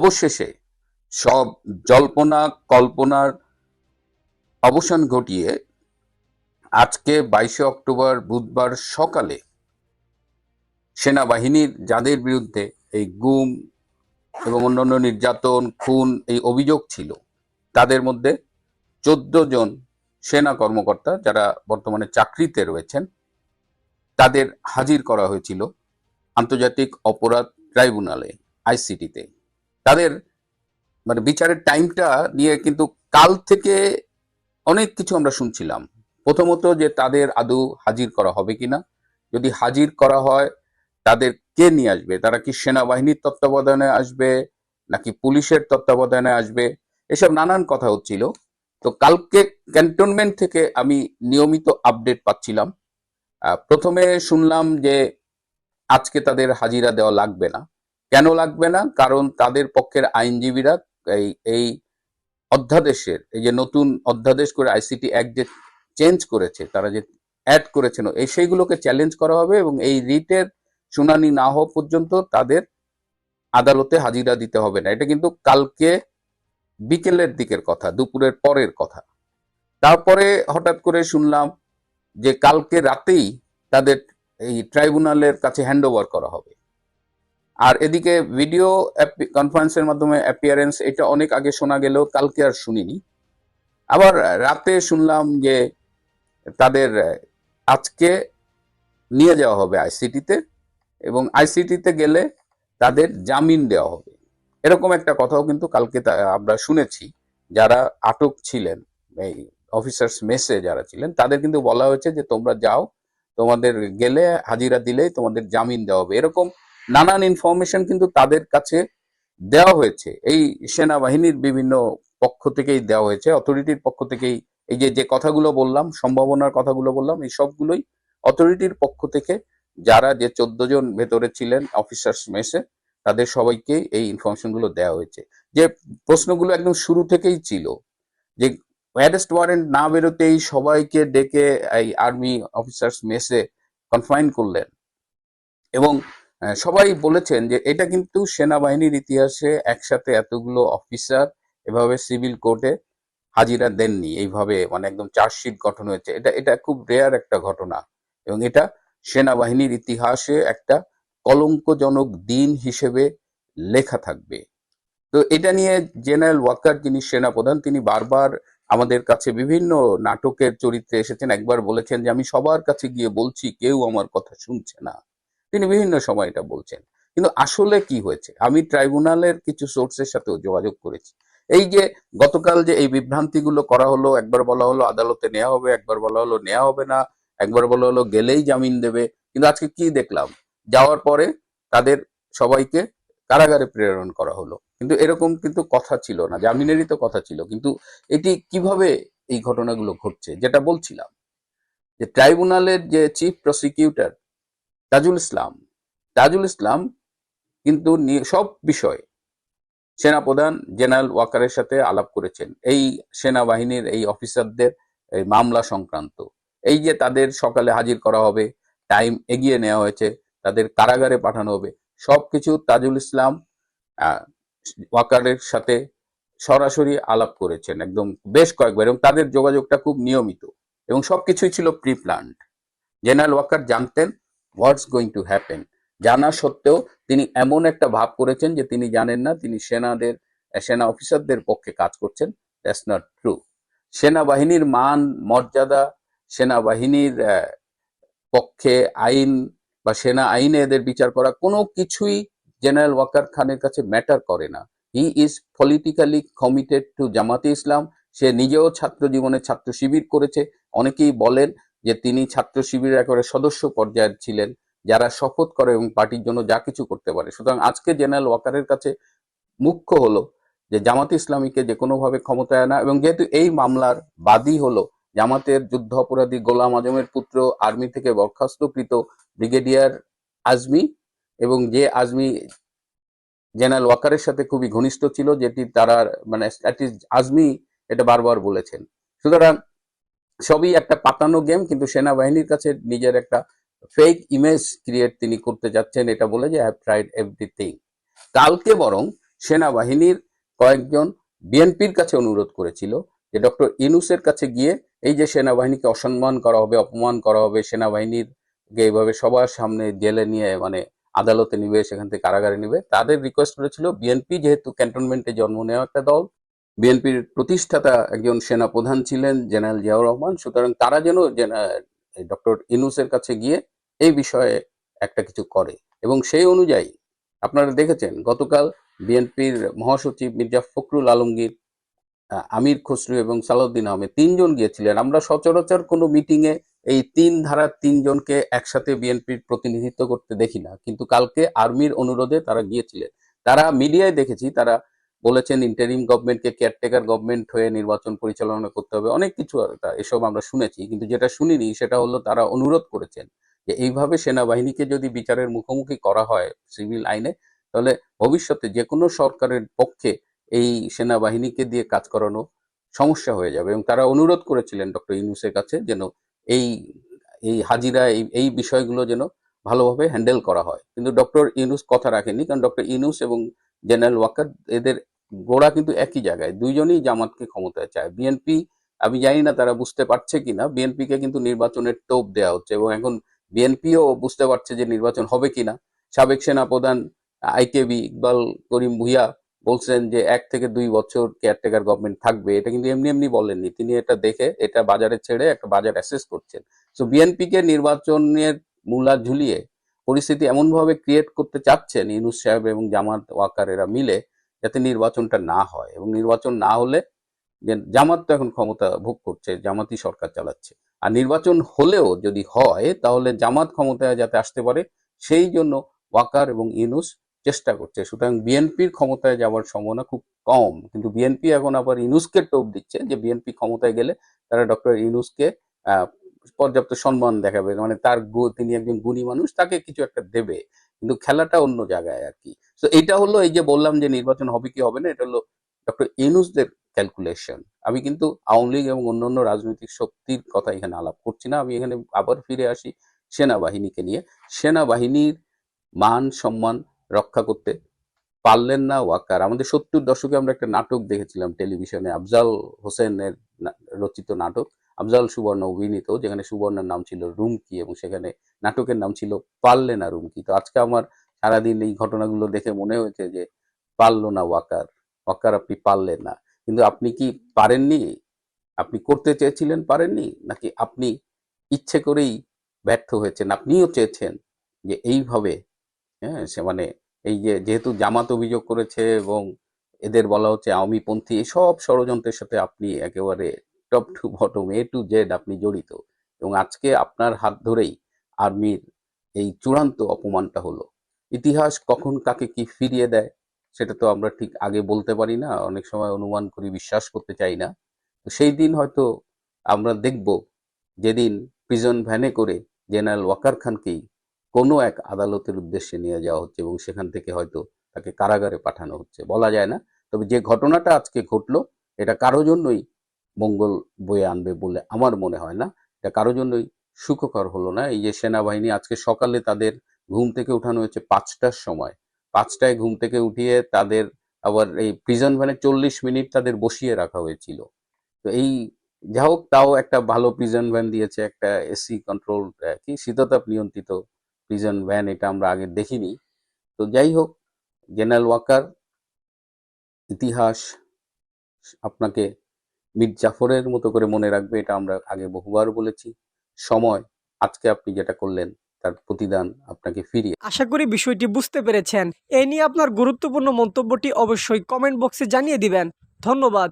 অবশেষে সব জল্পনা, কল্পনার অবসান ঘটিয়ে আজকে বাইশে অক্টোবর বুধবার সকালে সেনাবাহিনীর যাদের বিরুদ্ধে এই গুম এবং অন্যান্য নির্যাতন, খুন এই অভিযোগ ছিল, তাদের মধ্যে চোদ্দ জন সেনা কর্মকর্তা যারা বর্তমানে চাকরিতে রয়েছেন, তাদের হাজির করা হয়েছিল আন্তর্জাতিক অপরাধ ট্রাইব্যুনালে, আইসিটিতে। তাদের মানে বিচারের টাইমটা নিয়ে কিন্তু কাল থেকে অনেক কিছু আমরা শুনছিলাম। প্রথমত যে তাদের আদৌ হাজির করা হবে কিনা, যদি হাজির করা হয়, তাদের কে নিয়ে আসবে? তারা কি সেনাবাহিনীর তত্ত্বাবধানে আসবে, নাকি পুলিশের তত্ত্বাবধানে আসবে? এসব নানান কথা হচ্ছিল। তো কালকে ক্যান্টনমেন্ট থেকে আমি নিয়মিত আপডেট পাচ্ছিলাম। প্রথমে শুনলাম যে আজকে তাদের হাজিরা দেওয়া লাগবে না। কেন লাগবে না? কারণ তাদের পক্ষের আইনজীবীরা এই এই অধ্যাদেশের, এই যে নতুন অধ্যাদেশ করে আইসিটি অ্যাক্ট যে চেঞ্জ করেছে, তারা যে অ্যাড করেছেন এই সেইগুলোকে চ্যালেঞ্জ করা হবে এবং এই রিটের শুনানি না হওয়া পর্যন্ত তাদের আদালতে হাজিরা দিতে হবে না। এটা কিন্তু কালকে বিকেলের দিকের কথা, দুপুরের পরের কথা। তারপরে হঠাৎ করে শুনলাম যে কালকে রাতেই তাদের এই ট্রাইব্যুনালের কাছে হ্যান্ডওভার করা হবে। আর এদিকে ভিডিও কনফারেন্সের মাধ্যমে অ্যাপিয়ারেন্স এটা অনেক আগে শোনা গেলেও কালকে আর শুনিনি। আবার রাতে শুনলাম যে তাদের আজকে নিয়ে যাওয়া হবে আইসিটিতে এবং আইসিটিতে গেলে তাদের জামিন দেওয়া হবে। এরকম একটা কথাও কিন্তু কালকে আমরা শুনেছি। যারা আটক ছিলেন, এই অফিসার্স মেসে যারা ছিলেন, তাদের কিন্তু বলা হয়েছে যে তোমরা যাও, তোমাদের গেলে হাজিরা দিলেই তোমাদের জামিন দেওয়া হবে। এরকম নানান ইনফরমেশন কিন্তু তাদের কাছে দেওয়া হয়েছে। এই সেনাবাহিনীর বিভিন্ন পক্ষ থেকেই দেওয়া হয়েছে অথরিটির পক্ষ থেকেই এই যে যে কথাগুলো বললাম, সম্ভাবনার কথাগুলো বললাম, এই সবগুলোই অথরিটির পক্ষ থেকে যারা যে চোদ্দ জন ভেতরে ছিলেন অফিসার্স মেসে, তাদের সবাইকে এই ইনফরমেশনগুলো দেওয়া হয়েছে। যে প্রশ্নগুলো একদম শুরু থেকেই ছিল, যে অ্যারেস্ট ওয়ারেন্ট না বেরোতেই সবাইকে ডেকে এই আর্মি অফিসার্স মেসে কনফাইন করলেন এবং সবাই বলেছেন যে এটা কিন্তু সেনাবাহিনীর ইতিহাসে একসাথে এতগুলো অফিসার এভাবে সিভিল কোর্টে হাজিরা দেননি। এইভাবে মানে একদম চার্জশিট গঠন হয়েছে। এটা এটা খুব রেয়ার একটা ঘটনা এবং এটা সেনাবাহিনীর ইতিহাসে একটা কলঙ্কজনক দিন হিসেবে লেখা থাকবে। তো এটা নিয়ে জেনারেল ওয়াকার যিনি সেনাপ্রধান, তিনি বারবার আমাদের কাছে বিভিন্ন নাটকের চরিত্রে এসেছেন। একবার বলেছেন যে, আমি সবার কাছে গিয়ে বলছি, কেউ আমার কথা শুনছে না। তিনি বিভিন্ন সময় এটা বলছেন। কিন্তু আসলে কি হয়েছে? আমি ট্রাইব্যুনালের কিছু সোর্সের সাথেও যোগাযোগ করেছি। এই যে গতকাল যে এই বিভ্রান্তিগুলো করা হলো, একবার বলা হলো আদালতে নেওয়া হবে, একবার বলা হলো নেওয়া হবে না, একবার বলা হলো গেলেই জামিন দেবে। কিন্তু আজকে কি দেখলাম? যাওয়ার পরে তাদের সবাইকে কারাগারে প্রেরণ করা হলো। কিন্তু এরকম কিন্তু কথা ছিল না, জামিনেরই তো কথা ছিল। কিন্তু এটি কীভাবে এই ঘটনাগুলো ঘটছে? যেটা বলছিলাম যে ট্রাইব্যুনালের যে চিফ প্রসিকিউটর তাজুল ইসলাম। তাজুল ইসলাম কিন্তু সব বিষয়ে সেনাপ্রধান জেনারেল ওয়াকারের সাথে আলাপ করেছেন। এই সেনাবাহিনীর এই অফিসারদের এই মামলা সংক্রান্ত। এই যে তাদের সকালে হাজির করা হবে, টাইম এগিয়ে নেওয়া হয়েছে, তাদের কারাগারে পাঠানো হবে, সবকিছু তাজুল ইসলাম ওয়াকারের সাথে সরাসরি আলাপ করেছেন একদম বেশ কয়েকবার এবং তাদের যোগাযোগটা খুব নিয়মিত এবং সবকিছুই ছিল প্রি প্ল্যান্ড জেনারেল ওয়াকার জানতেন হোয়াটস গোয়িং টু হ্যাপেন জানা সত্ত্বেও তিনি এমন একটা ভাব করেছেন যে তিনি জানেন না, তিনি সেনাদের, সেনা অফিসারদের পক্ষে কাজ করছেন। দ্যাটস নট ট্রু সেনাবাহিনীর মান, মর্যাদা, সেনাবাহিনীর পক্ষে আইন বা সেনা আইনে এদের বিচার করা কোনো কিছুই জেনারেল ওয়াকার খানের কাছে ম্যাটার করে না। He is politically committed to Jamaate Islam. সে নিজেও ছাত্র জীবনে ছাত্র শিবির করেছে। অনেকেই বলেন যে তিনি ছাত্র শিবিরের একেবারে সদস্য পর্যায়ের ছিলেন, যারা শপথ করে এবং পার্টির জন্য যা কিছু করতে পারে। সুতরাং আজকে জেনারেল ওয়াকারের কাছে মুখ্য হলো যে, জামাত ইসলামীকে যে কোনোভাবে ক্ষমতায় আনা এবং যেহেতু এই মামলার বাদী হলো, জামাতের যুদ্ধ অপরাধী গোলাম আজমের পুত্র আর্মি থেকে বরখাস্তকৃত ব্রিগেডিয়ার আজমি এবং যে আজমি জেনারেল ওয়াকারের সাথে খুবই ঘনিষ্ঠ ছিল, যেটি তারা মানে আজমি এটা বারবার বলেছেন। সুতরাং সবই একটা পাতানো গেম কিন্তু সেনাবাহিনীর কাছে নিজের একটা ফেক ইমেজ ক্রিয়েট তিনি করতে যাচ্ছেন, এটা বলে যে হ্যাভ ট্রাইড এভরিথিং কালকে বরং সেনাবাহিনীর কয়েকজন বিএনপির কাছে অনুরোধ করেছিল যে ডক্টর ইনুসের কাছে গিয়ে এই যে সেনাবাহিনীকে অসম্মান করা হবে, অপমান করা হবে সেনাবাহিনীর এইভাবে সবার সামনে জেলে নিয়ে মানে আদালতে নিবে, সেখান থেকে কারাগারে নিবে, তাদের রিকোয়েস্ট করেছিল বিএনপি যেহেতু ক্যান্টনমেন্টে জন্ম নেওয়া একটা দল বিএনপির প্রতিষ্ঠাতা একজন সেনা প্রধান ছিলেন জেনারেল জিয়াউর রহমান। সুতরাং তারা যেন ডক্টর ইনুসের কাছে গিয়ে এই বিষয়ে একটা কিছু করে। এবং সেই অনুযায়ী আপনারা দেখেছেন, গতকাল বিএনপির মহাসচিব মির্জা ফখরুল আলমগীর আমির খসরু এবং সালাউদ্দিন আহমেদ তিনজন গিয়েছিলেন। আমরা সচরাচর কোনো মিটিংয়ে এই তিন ধারার তিনজনকে একসাথে বিএনপির প্রতিনিধিত্ব করতে দেখি না। কিন্তু কালকে আর্মির অনুরোধে তারা গিয়েছিলেন। তারা মিডিয়ায় দেখেছি, তারা বলেছেন ইন্টারিম গভর্নমেন্টকে কেয়ারটেকার গভর্নমেন্ট হয়ে নির্বাচন পরিচালনা করতে হবে। অনেক কিছু এসব আমরা শুনেছি, কিন্তু যেটা শুনিনি সেটা হলো তারা অনুরোধ করেছেন যে এইভাবে সেনাবাহিনীকে যদি বিচারের মুখোমুখি করা হয় সিভিল আইনে, তাহলে ভবিষ্যতে যে কোনো সরকারের পক্ষে এই সেনাবাহিনীকে দিয়ে কাজ করানো সমস্যা হয়ে যাবে। এবং তারা অনুরোধ করেছিলেন ডক্টর ইউনুসের কাছে যেন এই এই হাজিরা, এই এই বিষয়গুলো যেন ভালোভাবে হ্যান্ডেল করা হয়। কিন্তু ডক্টর ইউনুস কথা রাখেনি কারণ ডক্টর ইউনুস এবং জেনারেল ওয়াকার, এদের গোড়া কিন্তু একই জায়গায়। দুইজনই জামাতকে ক্ষমতায় চায়। বিএনপি আমি জানি না তারা বুঝতে পারছে কিনা বিএনপিকে কিন্তু নির্বাচনের টোপ দেওয়া হচ্ছে এবং এখন বিএনপিও বুঝতে পারছে যে নির্বাচন হবে কিনা। সাবেক সেনা প্রধান আইকেবি ইকবাল করিম ভুইয়া বলছেন যে এক থেকে দুই বছর কেয়ারটেকার গভর্নমেন্ট থাকবে। এটা কিন্তু এমনি এমনি বলেননি। তিনি এটা দেখে, এটা বাজারে ছেড়ে একটা বাজার অ্যাসেস করছেন। তো বিএনপিকে নির্বাচনের মূলা ঝুলিয়ে পরিস্থিতি এমনভাবে ক্রিয়েট করতে চাচ্ছেন ইনুস সাহেব এবং জামাত ওয়াকারেরা মিলে যাতে নির্বাচনটা না হয় এবং নির্বাচন না হলে যে জামাত তো এখন ক্ষমতা ভোগ করছে, জামাতই সরকার চালাচ্ছে। আর নির্বাচন হলেও যদি হয়, তাহলে জামাত ক্ষমতায় যাতে আসতে পারে, সেই জন্য ওয়াকার এবং ইউনুস চেষ্টা করছে। সুতরাং বিএনপির ক্ষমতায় যাওয়ার সম্ভাবনা খুব কম। কিন্তু বিএনপি এখন আবার ইউনুসকে টোপ দিচ্ছে যে বিএনপি ক্ষমতায় গেলে তারা ডক্টর ইউনুসকে পর্যাপ্ত সম্মান দেখাবে। মানে তার তিনি একজন গুণী মানুষ, তাকে কিছু একটা দেবে। কিন্তু খেলাটা অন্য জায়গায় আর কি। তো এটা হলো এই যে বললাম যে নির্বাচন হবে কি হবে না, এটা হলো ডক্টর ইনুসদের ক্যালকুলেশন আমি কিন্তু আওয়ামী লীগ এবং অন্যান্য রাজনৈতিক শক্তির কথা এখানে আলাপ করছি না। আমি এখানে আবার ফিরে আসি সেনাবাহিনীকে নিয়ে। সেনাবাহিনীর মান, সম্মান রক্ষা করতে পারলেন না ওয়াকার আমাদের সত্তর দশকে আমরা একটা নাটক দেখেছিলাম টেলিভিশনে, আফজাল হোসেনের রচিত নাটক। আফজাল সুবর্ণ অভিনীত, যেখানে সুবর্ণের নাম ছিল রুমকি এবং সেখানে নাটকের নাম ছিল পারলে না রুমকি। তো আজকে আমার সারাদিন এই ঘটনাগুলো দেখে মনে হয়েছে যে পারল না ওয়াকার ওয়াকার আপনি পারলেন না। কিন্তু আপনি কি পারেননি? আপনি করতে চেয়েছিলেন পারেননি? নাকি আপনি ইচ্ছে করেই ব্যর্থ হয়েছেন? আপনিও চেয়েছেন যে এইভাবে হ্যাঁ সে মানে এই যে যেহেতু জামাত অভিযোগ করেছে এবং এদের বলা হচ্ছে আওয়ামী পন্থী সব ষড়যন্ত্রের সাথে আপনি একেবারে top to bottom A to Z আপনি জড়িত। এবং আজকে আপনার হাত ধরেই আর্মির এই চূড়ান্ত অপমানটা হলো। ইতিহাস কখন কাকে কি ফিরিয়ে দেয়, সেটা তো আমরা ঠিক আগে বলতে পারি না, অনেক সময় অনুমান করি, বিশ্বাস করতে চাই না। তো সেই দিন হয়তো আমরা দেখব যেদিন প্রিজন ভ্যানে করে জেনারেল ওয়াকার খানকেই কোনো এক আদালতের উদ্দেশ্যে নিয়ে যাওয়া হচ্ছে এবং সেখান থেকে হয়তো তাকে কারাগারে পাঠানো হচ্ছে। বলা যায় না। তবে যে ঘটনাটা আজকে ঘটলো, এটা কারও জন্যই মঙ্গল বয়ে আনবে বলে আমার মনে হয় না। এটা কারও জন্যই সুখকর হলো না। এই যে সেনাবাহিনী আজকে সকালে তাদের ঘুম থেকে উঠানো হয়েছে পাঁচটার সময়। পাঁচটায় ঘুম থেকে উঠিয়ে তাদের আবার এই প্রিজন ভ্যানে চল্লিশ মিনিট তাদের বসিয়ে রাখা হয়েছিল। তো এই যা হোক, তাও একটা ভালো প্রিজন ভ্যান দিয়েছে একটা এসি কন্ট্রোল কি? শীততাপ নিয়ন্ত্রিত প্রিজন ভ্যান এটা আমরা আগে দেখিনি। তো যাই হোক জেনারেল ওয়াকার ইতিহাস আপনাকে মীর জাফরের মতো করে মনে রাখবে, এটা আমরা আগে বহুবার বলেছি। সময়, আজকে আপনি যেটা করলেন, তার প্রতিদান আপনাকে ফিরিয়ে আশা করি বিষয়টি বুঝতে পেরেছেন। এ নিয়ে আপনার গুরুত্বপূর্ণ মন্তব্যটি অবশ্যই কমেন্ট বক্সে জানিয়ে দিবেন। ধন্যবাদ।